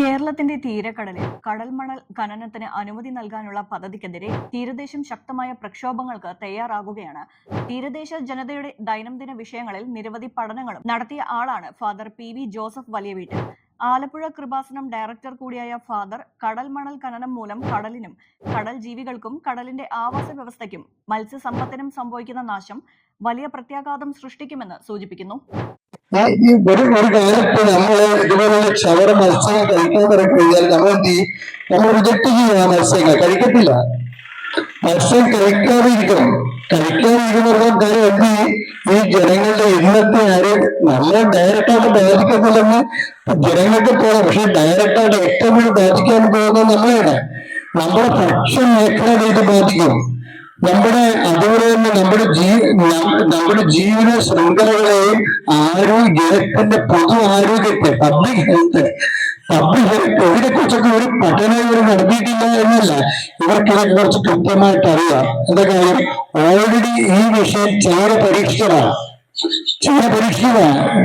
കേരളത്തിന്റെ തീരക്കടലിൽ കടൽമണൽ ഖനനത്തിന് അനുമതി നൽകാനുള്ള പദ്ധതിക്കെതിരെ തീരദേശം ശക്തമായ പ്രക്ഷോഭങ്ങൾക്ക് തയ്യാറാകുകയാണ്. തീരദേശ ജനതയുടെ ദൈനംദിന വിഷയങ്ങളിൽ നിരവധി പഠനങ്ങളും നടത്തിയ ആളാണ് ഫാദർ പി വി ജോസഫ് വലിയ വീട്ടിൽ ആലപ്പുഴ കൃപാസനം ഡയറക്ടർ കൂടിയായ ഫാദർ കടൽ മണൽ ഖനനം മൂലം കടലിനും കടൽ ജീവികൾക്കും കടലിന്റെ ആവാസ വ്യവസ്ഥയ്ക്കും മത്സ്യസമ്പത്തിനും സംഭവിക്കുന്ന നാശം വലിയ പ്രത്യാഘാതം സൃഷ്ടിക്കുമെന്ന് സൂചിപ്പിക്കുന്നു. ഈ ഒരു ഒരു കാലത്ത് നമ്മൾ ഇതുപോലുള്ള ക്ഷവര മത്സ്യങ്ങൾ കഴിക്കാൻ തുടങ്ങി കഴിഞ്ഞാൽ നമ്മൾ എന്ത് ചെയ്യും? നമ്മൾ റിജക്ട് ചെയ്യും ആ മത്സ്യങ്ങൾ. കഴിക്കത്തില്ല. മത്സ്യം കഴിക്കാതെ ഇരിക്കണം കഴിക്കാതിരിക്കുമ്പോൾ കാര്യം എന്ത് ഈ ജനങ്ങളുടെ ഇന്നത്തെ നമ്മളെ ഡയറക്റ്റായിട്ട് ബാധിക്കുന്നില്ലെന്ന് ജനങ്ങൾക്ക് തോന്നാം. പക്ഷെ ഡയറക്റ്റായിട്ട് ഏറ്റവും കൂടുതൽ ബാധിക്കാൻ പോകുന്നത് നമ്മളാണ് നമ്മുടെ ഭക്ഷ്യ മേഖലയുടെ ഇത് ബാധിക്കും. നമ്മുടെ അതുപോലെ തന്നെ നമ്മുടെ ജീ നമ്മുടെ ജീവിത ശൃംഖലകളെയും ആരോഗ്യ ജനത്തിന്റെ പൊതു ആരോഗ്യത്തെ പബ്ലിക് ഹെൽത്ത് പബ്ലിക് ഹെൽത്ത് ഇതിനെ കുറിച്ചൊക്കെ ഒരു പഠനം ഇവർ നടത്തിയിട്ടില്ല എന്നല്ല. ഇവർക്കിതൊക്കെ കുറച്ച് കൃത്യമായിട്ട് അറിയാം. എന്താ കാര്യം? ഓൾറെഡി ഈ വിഷയം ചൈന പരീക്ഷിച്ചതാണ് ചൈന പരീക്ഷിച്ചതാണ്